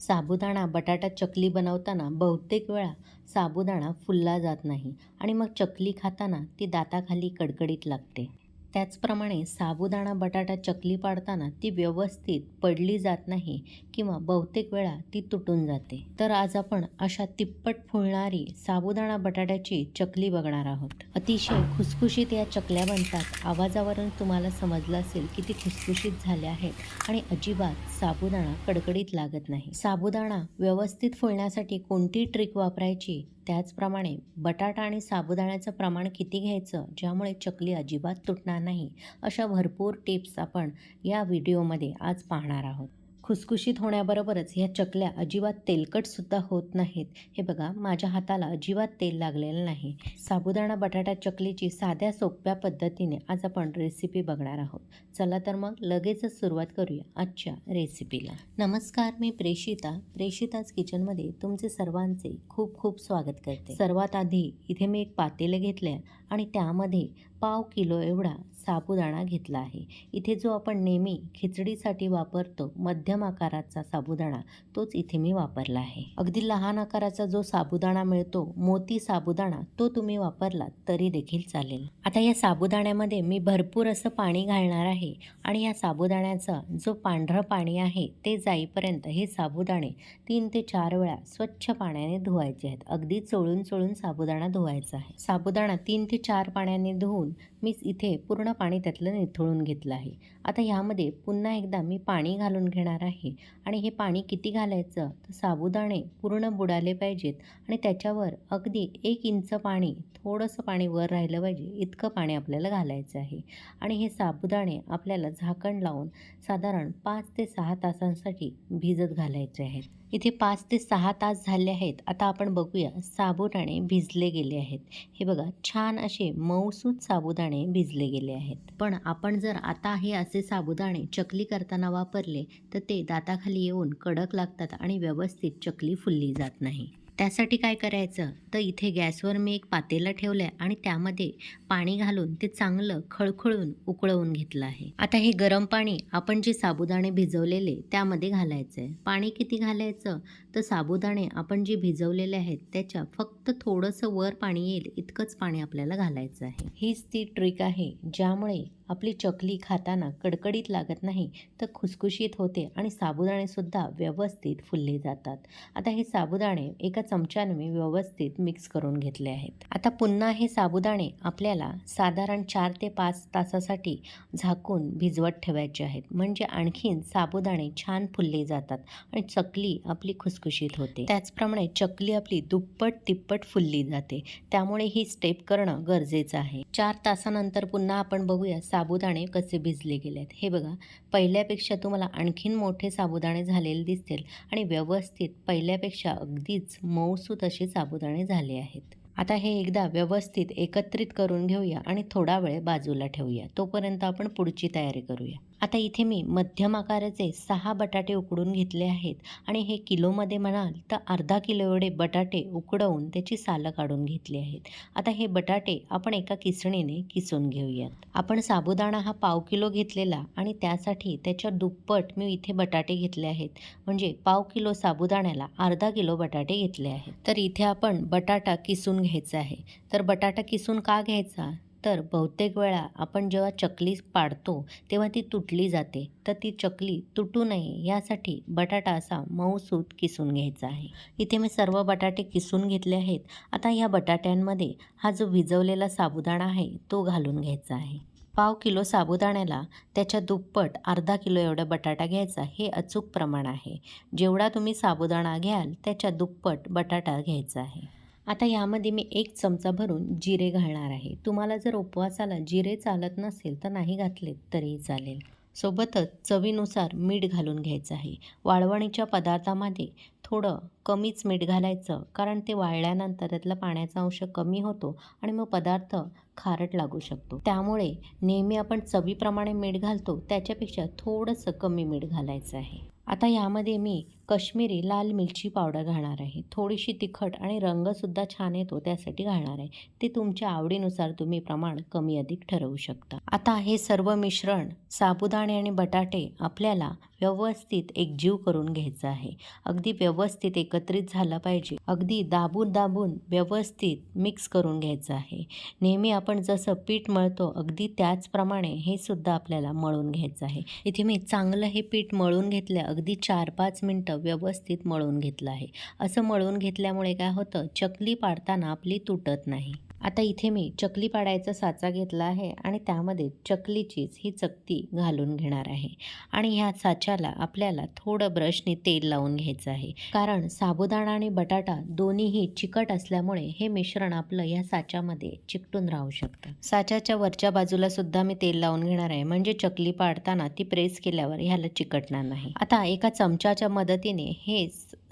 साबुदाणा बटाटा चकली बनवताना बहुतेक वेळा साबुदाणा फुलला जात नाही आणि मग चकली खाताना ती दाताखाली कडकडीत लागते. त्याचप्रमाणे साबुदाणा बटाटा चकली पाडताना ती व्यवस्थित पडली जात नाही किंवा बहुतेक वेळा ती तुटून जाते. तर आज आपण अशा तिप्पट फुलणारी साबुदाणा बटाट्याची चकली बघणार आहोत. अतिशय खुसखुशीत या चकल्या बनतात. आवाजावरून तुम्हाला समजलं असेल की ती खुसखुशीत झाल्या आहेत आणि अजिबात साबुदाणा कडकडीत लागत नाही. साबुदाणा व्यवस्थित फुलण्यासाठी कोणती ट्रिक वापरायची? त्याचप्रमाणे बटाटा आणि साबुदाण्याचं प्रमाण किती घ्यायचं? ज्यामुळे चकली अजिबात तुटणार नाही अशा भरपूर टिप्स आपण या व्हिडिओमध्ये आज पाहणार आहोत. खुसखुशीत होण्याबरोबरच ह्या चकल्या अजिबात तेलकटसुद्धा होत नाहीत. हे बघा माझ्या हाताला अजिबात तेल लागलेलं नाही. साबुदाणा बटाटा चकलीची साध्या सोप्या पद्धतीने आज आपण रेसिपी बघणार आहोत. चला तर मग लगेचच सुरुवात करूया आजच्या रेसिपीला नमस्कार मी प्रेषिता. प्रेषिताच किचनमध्ये तुमचे सर्वांचे खूप खूप स्वागत करते. सर्वात आधी इथे मी एक पातेलं घेतलं आणि त्यामध्ये पाव किलो एवढा साबुदाणा घेतला आहे. इथे जो आपण नेहमी खिचडीसाठी वापरतो मध्यम आकाराचा साबुदाणा तोच इथे मी वापरला आहे. अगदी लहान आकाराचा जो साबुदाणा मिळतो मोती साबुदाणा तो तुम्ही वापरला तरी देखील चालेल. आता या साबुदाण्यामध्ये मी भरपूर असं पाणी घालणार आहे आणि या साबुदाण्याचा जो पांढरं पाणी आहे ते जाईपर्यंत हे साबुदाणे तीन ते चार वेळा स्वच्छ पाण्याने धुवायचे आहेत. अगदी चोळून चोळून साबुदाणा धुवायचा आहे. साबुदाणा तीन ते चार पाण्याने धुवून मी इथे पूर्ण पाणी त्यातलं निथळून घेतलं आहे. आता ह्यामध्ये पुन्हा एकदा मी पाणी घालून घेणार आहे. आणि हे पाणी किती घालायचं? तर साबुदाणे पूर्ण बुडाले पाहिजेत. आणि त्याच्यावर अगदी एक इंच पाणी थोडंसं पाणी वर राहिलं पाहिजे. इतकं पाणी आपल्याला घालायचं आहे. आणि हे साबुदाणे आपल्याला झाकण लावून साधारण पाच ते सहा तासांसाठी भिजत घालायचे आहेत. इथे पाच ते सहा तास झाले आहेत. आता आपण बघूया साबुदाणे भिजले गेले आहेत. हे बघा छान असे मऊसूत साबुदाणे भिजले गेले आहेत. पण आपण जर आता हे असे साबुदाणे चकली करताना वापरले तर ते दाताखाली येऊन कडक लागतात आणि व्यवस्थित चकली फुलली जात नाही. त्यासाठी काय करायचं? तर इथे गॅसवर मी एक पातेलं ठेवलं आहे आणि त्यामध्ये पाणी घालून ते चांगलं खळखळून उकळवून घेतलं आहे. आता हे गरम पाणी आपण जे साबुदाणे भिजवलेले त्यामध्ये घालायचं आहे पाणी किती घालायचं? तर साबुदाणे आपण जे भिजवलेले आहेत त्याच्या फक्त थोडंसं वर पाणी येईल इतकंच पाणी आपल्याला घालायचं आहे. हीच ती ट्रिक आहे ज्यामुळे आपली चकली खाताना कडकडीत लागत नाही तर खुसखुशीत होते आणि साबुदाणेसुद्धा व्यवस्थित फुलले जातात. आता हे साबुदाणे एका चमच्याने मी व्यवस्थित मिक्स करून घेतले आहेत. आता पुन्हा हे साबुदाणे आपल्याला साधारण चार ते पाच तासासाठी झाकून भिजवत ठेवायचे आहेत. म्हणजे आणखीन साबुदाणे छान फुलले जातात आणि चकली आपली खुसखुशीत होते. त्याचप्रमाणे चकली आपली दुप्पट तिप्पट फुलली जाते. त्यामुळे ही स्टेप करणं गरजेचं आहे. चार तासानंतर पुन्हा आपण बघूया साबुदाणे कसे भिजले गेले आहेत हे बघा पहिल्यापेक्षा तुम्हाला आणखीन मोठे साबुदाणे झालेले दिसतील आणि व्यवस्थित पहिल्यापेक्षा अगदीच मऊसूत असे साबुदाणे झाले आहेत. आता हे एकदा व्यवस्थित एकत्रित करून घेऊया आणि थोडा वेळ बाजूला ठेवूया. तोपर्यंत आपण पुढची तयारी करूया. आता इथे मी मध्यम आकाराचे सहा बटाटे उकडून घेतले आहेत आणि हे किलोमध्ये म्हणाल तर अर्धा किलो एवढे बटाटे उकडवून त्याची सालं काढून घेतली आहेत. आता हे बटाटे आपण एका किसणीने किसून घेऊयात. आपण साबुदाणा हा पाव किलो घेतलेला आणि त्यासाठी त्याच्या दुप्पट मी इथे बटाटे घेतले आहेत. म्हणजे पाव किलो साबुदाण्याला अर्धा किलो बटाटे घेतले आहेत. तर इथे आपण बटाटा किसून घ्यायचा आहे. तर बटाटा किसून का घ्यायचा? तर बहुतेक वेळा आपण जेव्हा चकली पाडतो तेव्हा ती तुटली जाते. तर ती चकली तुटू नये यासाठी बटाटा असा मऊसूत किसून घ्यायचा आहे. इथे मी सर्व बटाटे किसून घेतले आहेत. आता या बटाट्यांमध्ये हा जो भिजवलेला साबुदाणा आहे तो घालून घ्यायचा आहे. पाव किलो साबुदाण्याला त्याच्या दुप्पट अर्धा किलो एवढा बटाटा घ्यायचा. हे अचूक प्रमाण आहे. जेवढा तुम्ही साबुदाणा घ्याल त्याच्या दुप्पट बटाटा घ्यायचा आहे. आता यामध्ये मी एक चमचा भरून जिरे घालणार आहे. तुम्हाला जर उपवासाला जिरे चालत नसेल तर नाही घातले तरीही चालेल. सोबतच चवीनुसार मीठ घालून घ्यायचं आहे. वाळवणीच्या पदार्थामध्ये थोडं कमीच मीठ घालायचं कारण ते वाळल्यानंतर त्यातला पाण्याचा अंश कमी होतो आणि मग पदार्थ खारट लागू शकतो. त्यामुळे नेहमी आपण चवीप्रमाणे मीठ घालतो त्याच्यापेक्षा थोडंसं कमी मीठ घालायचं आहे. आता यामध्ये मी कश्मीरी लाल मिरची पावडर घालणार आहे. थोडीशी तिखट आणि रंगसुद्धा छान येतो त्यासाठी घालणार आहे. ते तुमच्या आवडीनुसार तुम्ही प्रमाण कमी अधिक ठरवू शकता. आता हे सर्व मिश्रण साबुदाणे आणि बटाटे आपल्याला व्यवस्थित एकजीव करून घ्यायचं आहे. अगदी व्यवस्थित एकत्रित झालं पाहिजे. अगदी दाबून दाबून व्यवस्थित मिक्स करून घ्यायचं आहे. नेहमी आपण जसं पीठ मळतो अगदी त्याचप्रमाणे हे सुद्धा आपल्याला मळून घ्यायचं आहे. इथे मी चांगलं हे पीठ मळून घेतलं अगदी चार पाच मिनटं व्यवस्थित मळून घेतलं आहे. असं मळून घेतल्यामुळे काय होतं? चकली पाडताना आपली तुटत नाही. आता इथे मी चकली पाडायचा साचा घेतला आहे आणि त्यामध्ये चकलीचीच ही चकती घालून घेणार आहे. आणि ह्या साच्याला आपल्याला थोडं ब्रशने तेल लावून घ्यायचं आहे. कारण साबुदाणा आणि बटाटा दोन्हीही चिकट असल्यामुळे हे मिश्रण आपलं ह्या साच्यामध्ये चिकटून राहू शकतं. साच्याच्या वरच्या बाजूला सुद्धा मी तेल लावून घेणार आहे. म्हणजे चकली पाडताना ती प्रेस केल्यावर ह्याला चिकटणार नाही. आता एका चमच्याच्या मदतीने हे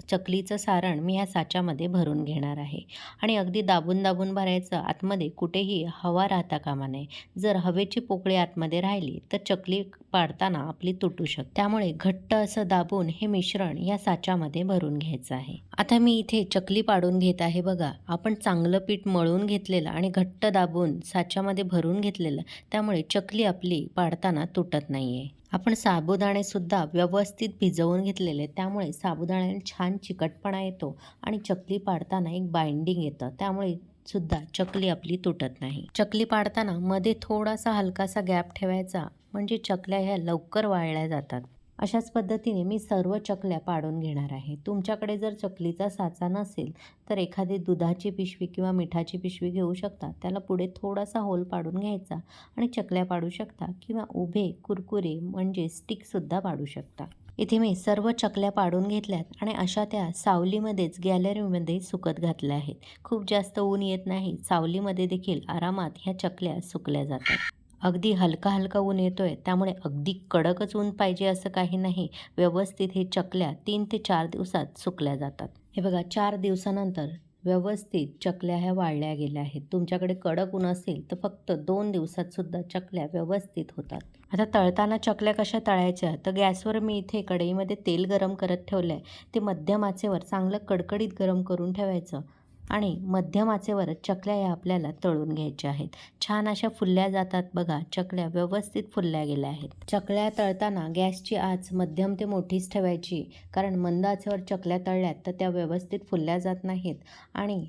चकलीचं सारण मी ह्या साच्यामध्ये भरून घेणार आहे. आणि अगदी दाबून दाबून भरायचं आतमध्ये कुठेही हवा राहता कामा नये. जर हवेची पोकळी आतमध्ये राहिली तर चकली पाडताना आपली तुटू शकते. त्यामुळे घट्ट असं दाबून हे मिश्रण या साच्यामध्ये भरून घ्यायचं आहे. आता मी इथे चकली पाडून घेत आहे बघा. आपण चांगलं पीठ मळून घेतलेलं आणि घट्ट दाबून साच्यामध्ये भरून घेतलेलं त्यामुळे चकली आपली पाडताना तुटत नाही आहे आपण साबुदाणे सुद्धा व्यवस्थित भिजवून घेतलेले त्यामुळे साबुदाण्याने छान चिकटपणा येतो आणि चकली पाडताना एक बाइंडिंग येतं. त्यामुळे सुद्धा चकली आपली तुटत नाही. चकली पाडताना मध्ये थोडासा हलकासा गॅप ठेवायचा म्हणजे चकल्या ह्या लवकर वाळल्या जातात. अशाच पद्धतीने मी सर्व चकल्या पाडून घेणार आहे. तुमच्याकडे जर चकलीचा साचा नसेल तर एखादी दुधाची पिशवी किंवा मिठाची पिशवी घेऊ शकता. त्याला पुढे थोडासा होल पाडून घ्यायचा आणि चकल्या पाडू शकता किंवा उभे कुरकुरे म्हणजे स्टिकसुद्धा पाडू शकता. इथे मी सर्व चकल्या पाडून घेतल्यात आणि अशा त्या सावलीमध्येच गॅलरीमध्ये सुकत घातल्या आहेत. खूप जास्त ऊन येत नाही. सावलीमध्ये देखील आरामात ह्या चकल्या सुकल्या जातात. अगदी हलका हलका ऊन येतो आहे त्यामुळे अगदी कडकच ऊन पाहिजे असं काही नाही. व्यवस्थित हे चकल्या तीन ते चार दिवसात सुकल्या जातात. हे बघा चार दिवसानंतर व्यवस्थित चकल्या ह्या वाळल्या गेल्या आहेत. तुमच्याकडे कडक ऊन असेल तर फक्त दोन दिवसात सुद्धा चकल्या व्यवस्थित होतात. आता तळताना चकल्या कशा तळायच्या? तर गॅसवर मी इथे कढईमध्ये तेल गरम करत ठेवलं आहे ते मध्यम आचेवर चांगलं कडकडीत गरम करून ठेवायचं. आणि मध्यम आचेवर चकल्या या आपल्याला तळून घ्यायच्या आहेत. छान अशा फुलल्या जातात बघा. चकल्या व्यवस्थित फुलल्या गेल्या आहेत. चकल्या तळताना गॅसची आच मध्यम ते मोठीच ठेवायची. कारण मंद आचेवर चकल्या तळल्यात तर त्या व्यवस्थित फुलल्या जात नाहीत आणि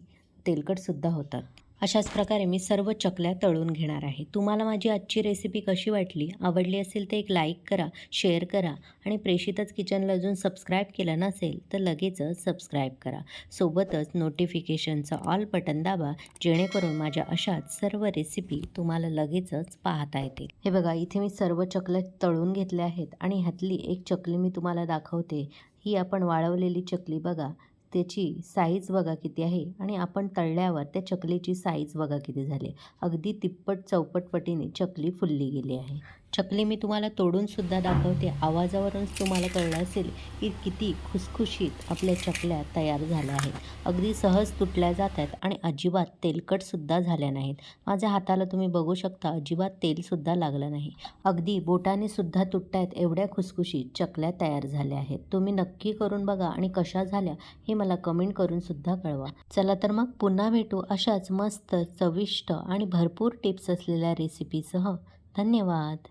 तेलकटसुद्धा होतात. अशाच प्रकारे मी सर्व चकल्या तळून घेणार आहे. तुम्हाला माझी आजची रेसिपी कशी वाटली आवडली असेल तर एक लाईक करा शेअर करा आणि प्रेषितच किचनला अजून सबस्क्राईब केलं नसेल तर लगेचच सबस्क्राईब करा. सोबतच नोटिफिकेशनचं ऑल बटन दाबा जेणेकरून माझ्या अशाच सर्व रेसिपी तुम्हाला लगेचच पाहता येतील. हे बघा इथे मी सर्व चकल्या तळून घेतल्या आहेत आणि ह्यातली एक चकली मी तुम्हाला दाखवते. ही आपण वाळवलेली चकली बघा. त्याची साईज बघा किती आहे आणि आपण तळल्यावर त्या चकलीची साईज बघा किती झाली अगदी तिप्पट चौपट पटीने चकली फुलली गेली आहे. चकली मी तुम्हाला तोडूनसुद्धा दाखवते. आवाजावरूनच तुम्हाला कळलं असेल की किती खुसखुशीत आपल्या चकल्या तयार झाल्या आहेत. अगदी सहज तुटल्या जात आहेत आणि अजिबात तेलकटसुद्धा झाल्या नाहीत. माझ्या हाताला तुम्ही बघू शकता अजिबात तेलसुद्धा लागलं नाही. अगदी बोटाने सुद्धा तुटतायत एवढ्या खुसखुशीत चकल्या तयार झाल्या आहेत. तुम्ही नक्की करून बघा आणि कशा झाल्या हे मला कमेंट करूनसुद्धा कळवा. चला तर मग पुन्हा भेटू अशाच मस्त चविष्ट आणि भरपूर टिप्स असलेल्या रेसिपीसह. धन्यवाद.